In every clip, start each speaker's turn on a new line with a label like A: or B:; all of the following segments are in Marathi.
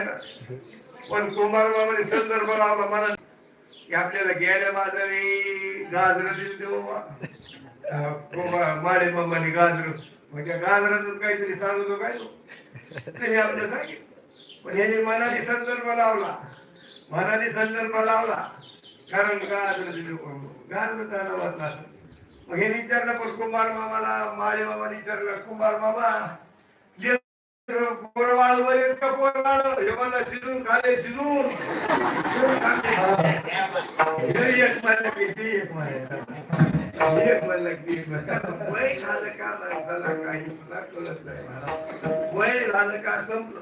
A: आहे पण कुंभार मामाने संदर्भ लावला मला. की आपल्याला गेल्या बाजारी गाजर दिली देऊ माडे मामाने गाजर. म्हणजे गाजरातून काहीतरी सांगतो काय हे आपलं सांगितलं पण हे मनाने संदर्भ लावला. मनाने संदर्भ लावला. कारण गाजर दिले गाजर त्याला वाटला मग हे विचारलं पण कुंभार मामाला माळे मामाने विचारलं कुंभार मामा पोरवाळवर इतकं पोरवाळ? हे मला शिजून खाले शिजून. एक म्हणलं की ती एक म्हणलं. एक म्हणलं की वय झालं का माणसाला काही मला कळत नाही वय झालं का संपलं.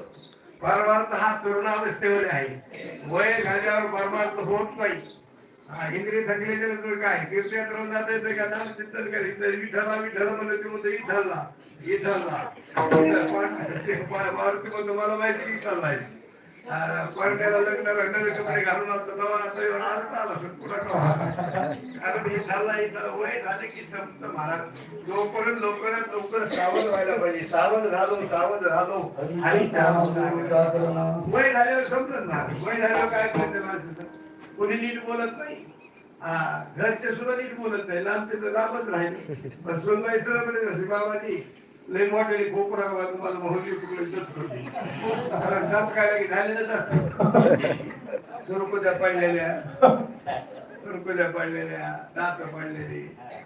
A: परमार्थ हा तरुणावस्थेमध्ये आहे. वय झाल्यावर परमार्थ होत नाही. इंद्रिय थकलेले तर काय? तीर्थयात्रा जाता येतं का? नाम चिंतन करीत नाही. विठ्ठला विठ्ठला म्हणलं की म्हणतो इथला इथला मारुती म्हणतो मला माहिती इथला पारण्याला लग्न रंगाचे कपडे घालून तेव्हा आता आला पुन्हा? कारण हे झाला इथं वय झाले की संत महाराज. जोपर्यंत लवकरात लवकर सावध व्हायला पाहिजे. सावध झालो सावध झालो आणि. वय झाल्यावर संपलं ना. वय झाल्यावर काय करायचं माणसाचं? कोणी नीट बोलत नाही. हा घरचे सुद्धा नीट बोलत नाही. लांबचे तर लांबच राहिले. पण सोनबाईचं म्हणजे नसे बाबाजी लय मोठे कोपरा तुम्हाला मोहली कुठलं इज्जत काय लागे झालेलंच स्वरूप सुरकुत्या पाहिलेल्या. सुरकुत्या पडलेल्या दात पडलेली.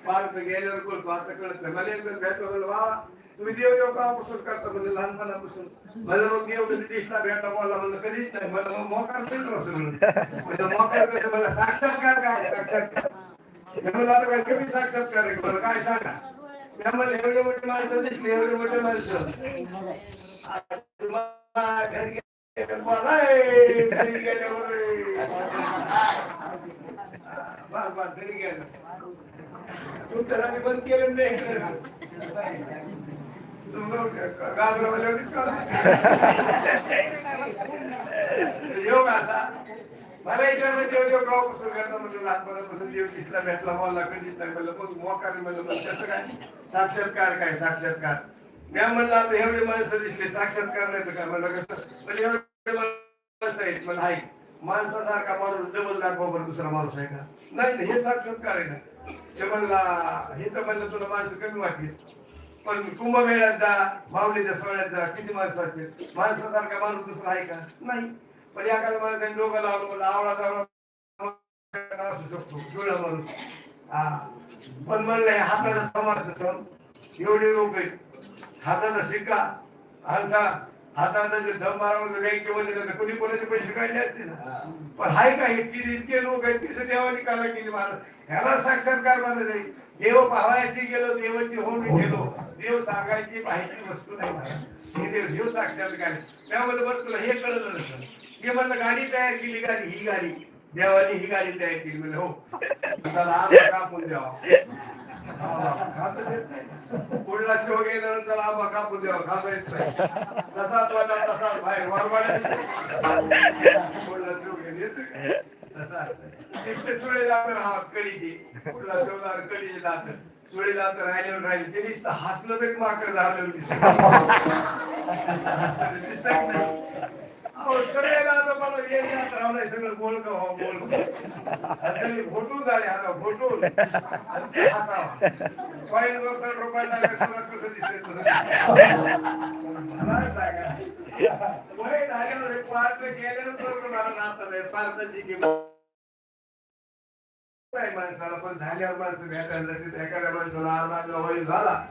A: पार्क गेल्यावर कळतो आता कळत. नाही मला एकदा भेटलो म्हणलं वा तुम्ही देव देव कापासून करता म्हणजे लहानपणापासून. मला मग देव कधी दिसला भेटा बोलला म्हणलं कधीच नाही. मला मग मोकार मिळतो सगळं. म्हणजे मोकार मला साक्षात्कार काय साक्षात्कार. मी म्हणलं आता काय कमी साक्षात्कार मला काय सांगा? मी म्हणलं एवढे मोठे माणसं दिसले एवढे मोठे माणसं. घरी गेल्यावर. बस बस घरी गेलं आम्ही बंद केलं नाही योग असा मला विचारलं देव देव गाव पुस्तक म्हणजे लहानपणापासून देव दिसला भेटला मला कधीच नाही म्हणलं मग मोकार म्हणलं मग कसं? काय साक्षात्कार काय साक्षात्कार मी म्हणलं आता एवढे माणसं दिसले साक्षात्कार नाही तर काय म्हणलं कसं म्हणजे एवढे माणसं आहेत मला आहे. माणसासारखा माणूस डबल दाखवा बरं दुसरा माणूस आहे का? नाही नाही, हे साक्षात्कार आहे ना. ते म्हणला हे तर म्हणलं तुला माणसं कमी वाटली. पण कुंभमेळ्यात जा माऊलीच्या सोहळ्यात जा किती माणसं असतील? माणसासारखा माणूस दुसरा आहे का? नाही. पण एखाद्या माणसाने डोकं लावलं म्हणलं आवडा जावडा असू शकतो जुळा माणूस. हा. पण म्हणलंय हाताचा समास होतो एवढे लोक आहेत. हाताचा शिक्का हलका हाताचा जे दम मारवलं बँकेमध्ये कोणी कोणाचे पैसे काढले असते ना? पण हाय का इतकी इतके लोक आहेत तिथे देवानी काला केली महाराज ह्याला साक्षात्कार मानलं जाईल देव पाहायची गेलो देवाची होऊन गेलो. देव सांगायची पाहायची वस्तू नाही महाराज हे देव देव साक्षात्कार. त्यामुळे बरं तुला हे कळलं नसतं हे म्हणलं गाडी तयार केली गाडी ही गाडी. देवाने ही गाडी तयार केली. म्हणजे हो. त्याला आंबा कापून द्यावा हा. पुढला शो गेल्यानंतर आबा कापू द्यावा खाता येत नाही. तसाच वाटा तसाच बाहेर वारवाड्यात पुढला शो येतो. तसा. तिसरे सुळे जात राहा कडीची पुढला शोधार कडीचे जात. सुळे जात राहिल्यावर राहिले. ते नुसतं हसलं तरी माकड झालं. दिसत की सगळं हो फोटून झाले आता फोटून रुपये टाकायचं कसं वय झाल्यावर मला नाही पार्थाची किंमत नाही माणसाला पण झाल्यावर माणसं भेटायला जाते एखाद्या माणसाला आर्मातला वय झाला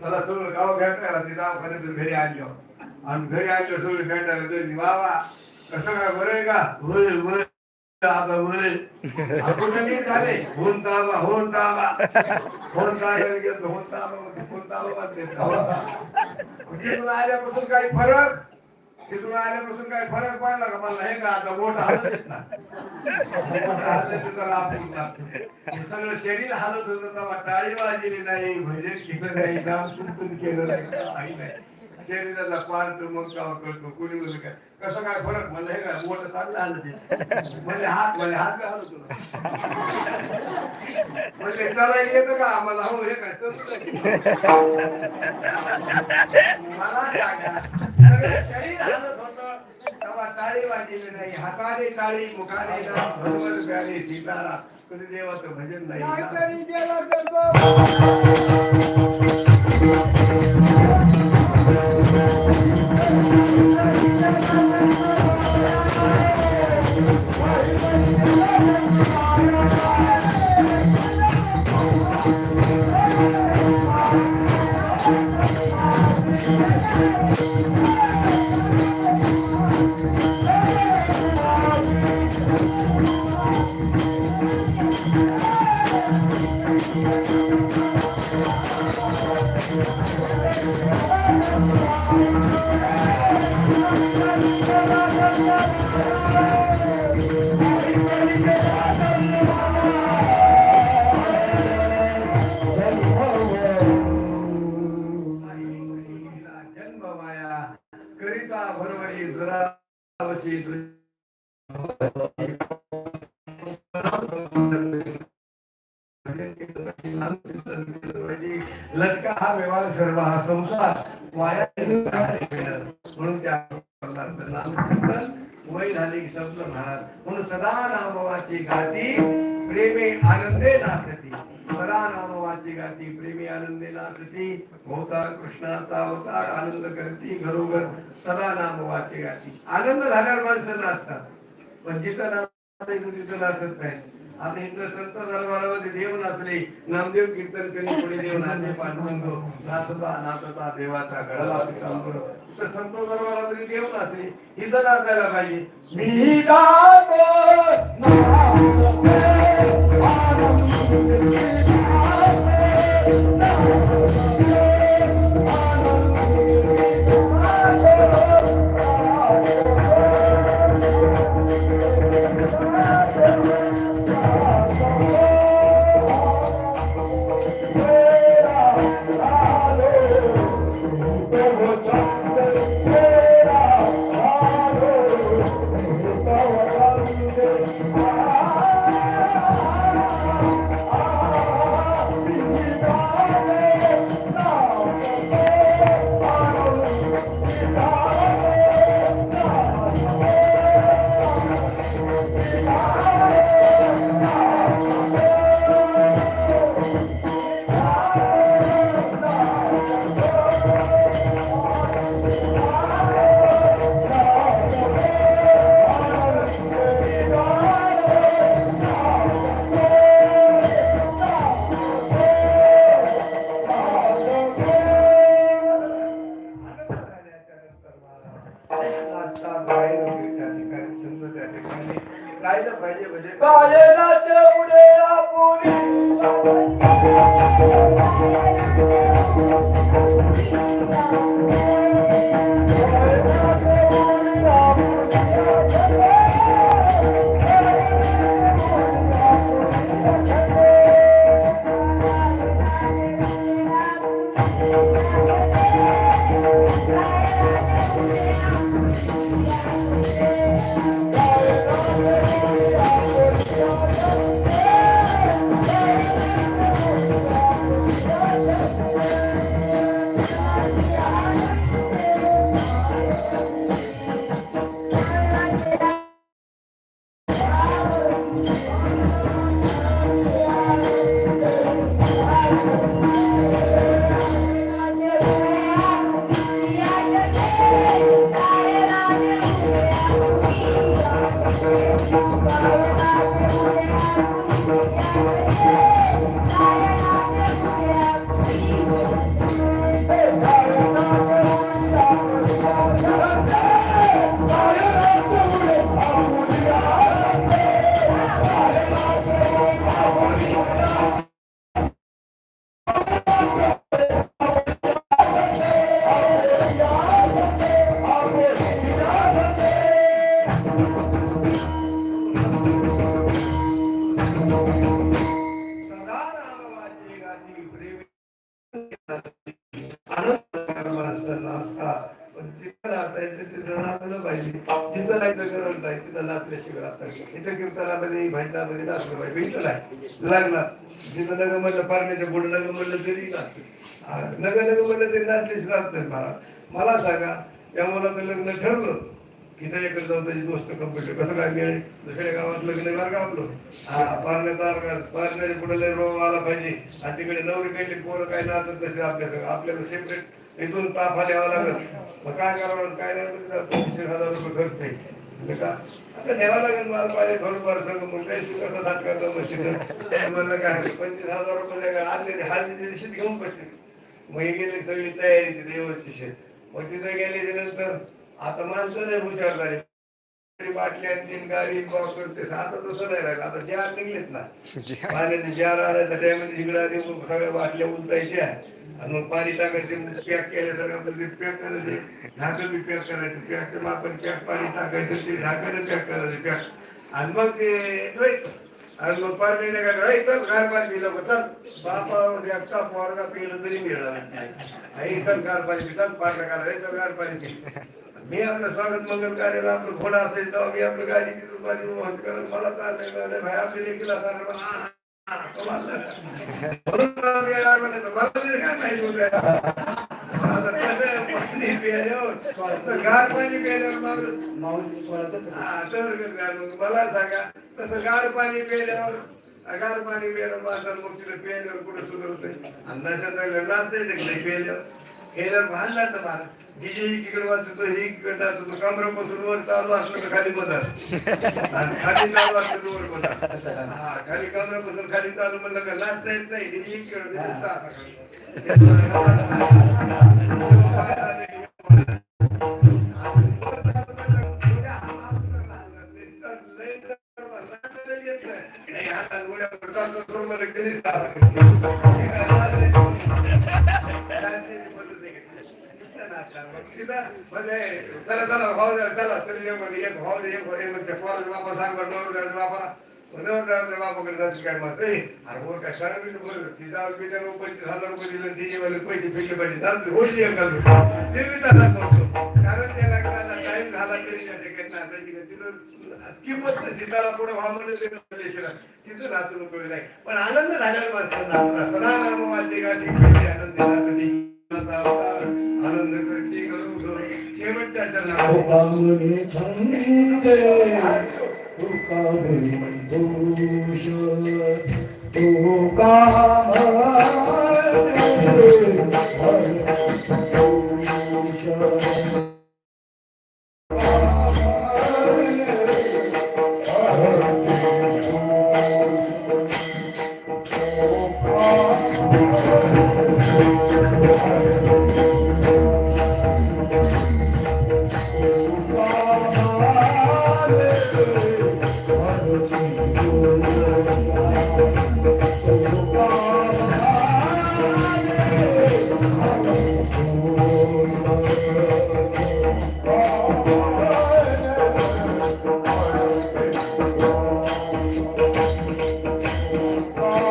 A: त्याला सगळं गाव भेटायला ते दवाखान्यातून घरी आणलो आणि घरी आणलो सगळं भेटायला बाबा कसं काय बरं आहे का? होय होय आता होय आपण झाले. होऊन ताबा होऊन ताबा. होऊन ताबा होऊन होऊन तिथून आल्यापासून काही फरक? तिथून आल्यापासून काही फरक पडला का? मला हे का आता बोट हालत येत सगळं शरीर हालत होतं तेव्हा टाळी वाजली नाही. म्हणजे भजन केलं नाही नाम केलं नाही काही नाही. शरीराला पार्ट मग काम करतो. कोणी म्हणलं काय? कसं काय फरक? म्हणलं हे काय मोठं चांगलं आलं ते. म्हणजे हात म्हणजे हात काय आलो तुला? म्हणजे चला येतं का आम्हाला? हो हे काय मला सांगा शरीर हालत होतं. तेव्हा टाळी वाजलेली नाही. हाताने टाळी मुखाने नाम भगवत गाणे सीतारा. कधी देवाचं भजन नाही. Thank you. लटका हा व्यवहार सर्व हा संसार. वाया म्हणून त्या नामचिंतन वय झाली संपलं महाराज. म्हणून सदा नामवाची गाती प्रेमे आनंदे नाचती. सदा नामवाची गाती प्रेमी आनंदे नाचती. होता कृष्णाचा अवतार आनंद करती घरोघर. सदा नामवाची गाती आनंद झाल्यावर माणसं नाचतात. पण जिथं नाचायचं तिथं नाचत नाही. आणि इथं संत दरबारामध्ये देव नाचले. नामदेव कीर्तन करी पुढे देव नाचे पांडुरंग. नाचता नाचता देवाचा घडला पितांबर तर संत दरबारामध्ये देव नाचले. ही तर नाचायला पाहिजे.
B: मी गातो
A: तिथं नाचल्याशिवाय इथं कीर्तनामध्ये भांडणामध्ये नाचलं पाहिजे इथं नाही लग्नात जिथं लग्न म्हणलं पारण्याच्या पुढे लग्न म्हणलं तरी नाचतं नग लग्न म्हणलं तरी नाचल्याशिवाय राहत नाही मला मला सांगा त्या मुलाचं लग्न ठरलं की त्याच्याकडे जाऊन त्याची दोस्त कंप्लीट कसं काय मिळेल दुसऱ्या गावात लग्न मार्ग आपलं हा पारण्याचा पारण्याने पुढे लय आला पाहिजे आणि तिकडे नवरी काही पोरं काही नाचत तसे आपल्या आपल्याला सेपरेट इथून ताफा द्यावा लागत मग काय करावं काय नाही हजार रुपये खर्च आहे आता न्यावा लागेल मला पाहिजे थोडंफार सगळं काही सुखाचा धाक करता मशीन म्हणलं काय पंचवीस हजार रुपये आणले हळदीच्या दिवशी घेऊन बसले. मग हे गेले सगळी तयारी तिथे व्यवस्थित मग तिथे गेले नंतर आता माणसं नाही हुशार झाली. तरी बाटली आणतील गाडी बॉक्स करते आता तसं नाही राहिलं. आता जार निघलेत ना पाण्याचे जार आणायचं त्यामध्ये जिकडे सगळ्या बाटल्या उलटायच्या. आणि मग पाणी टाकायचे पॅक केल्या सगळं पॅक करायचे. झाकण बी पॅक करायचं. पॅक आपण पॅक पाणी टाकायचं ते झाकण पॅक करायचं पॅक. आणि मग ते आणि मग पाणी नाही काय तर चल गार पाणी दिलं मग चल. बापा एकटा पोरगा पिलं तरी मिळालं आई चल गार पाणी पितात चल करा "ऐ, चल गार पाणी पी. मी आपलं स्वागत मंगल कार्याला आपलं घोडा असेल तेव्हा मी आपलं गाडी तिथून माझी मोहन मला चाललंय मला भाई आपली मला, गार पाणी प्यायल्यावर माणूस हा, तर मला सांगा तसं गार पाणी प्यायल्यावर गार पाणी प्यायला माझं मग तिथे प्यायल्यावर कुठं सुधारत अन्नाच्या नाचते नाही प्यायल्यावर गेल्यावर भान जात मला हिजी इकडे वाचतो ही इकडे वाचतो कमरापासून वर चालू असलं तर खाली मधात. आणि खाली चालू असलं वर मधात. हा खाली कमरापासून खाली चालू म्हणलं का नाचता येत नाही हिजी इकडे काय अरे हो काय मी तिचा पंचवीस हजार रुपये दिले तिचे पैसे फिरले पाहिजे होईल ते मी करतो कारण त्या लग्नाला टाइम झाला तरी त्या ठिकाणी तिथं किंमत नसते पुढे व्हा म्हणून ते उपयोग नाही पण आनंद झाल्यावर आनंद सदा नाम वाचे 어감의 장대 독감을
B: 도셔. 독감아 Gracias.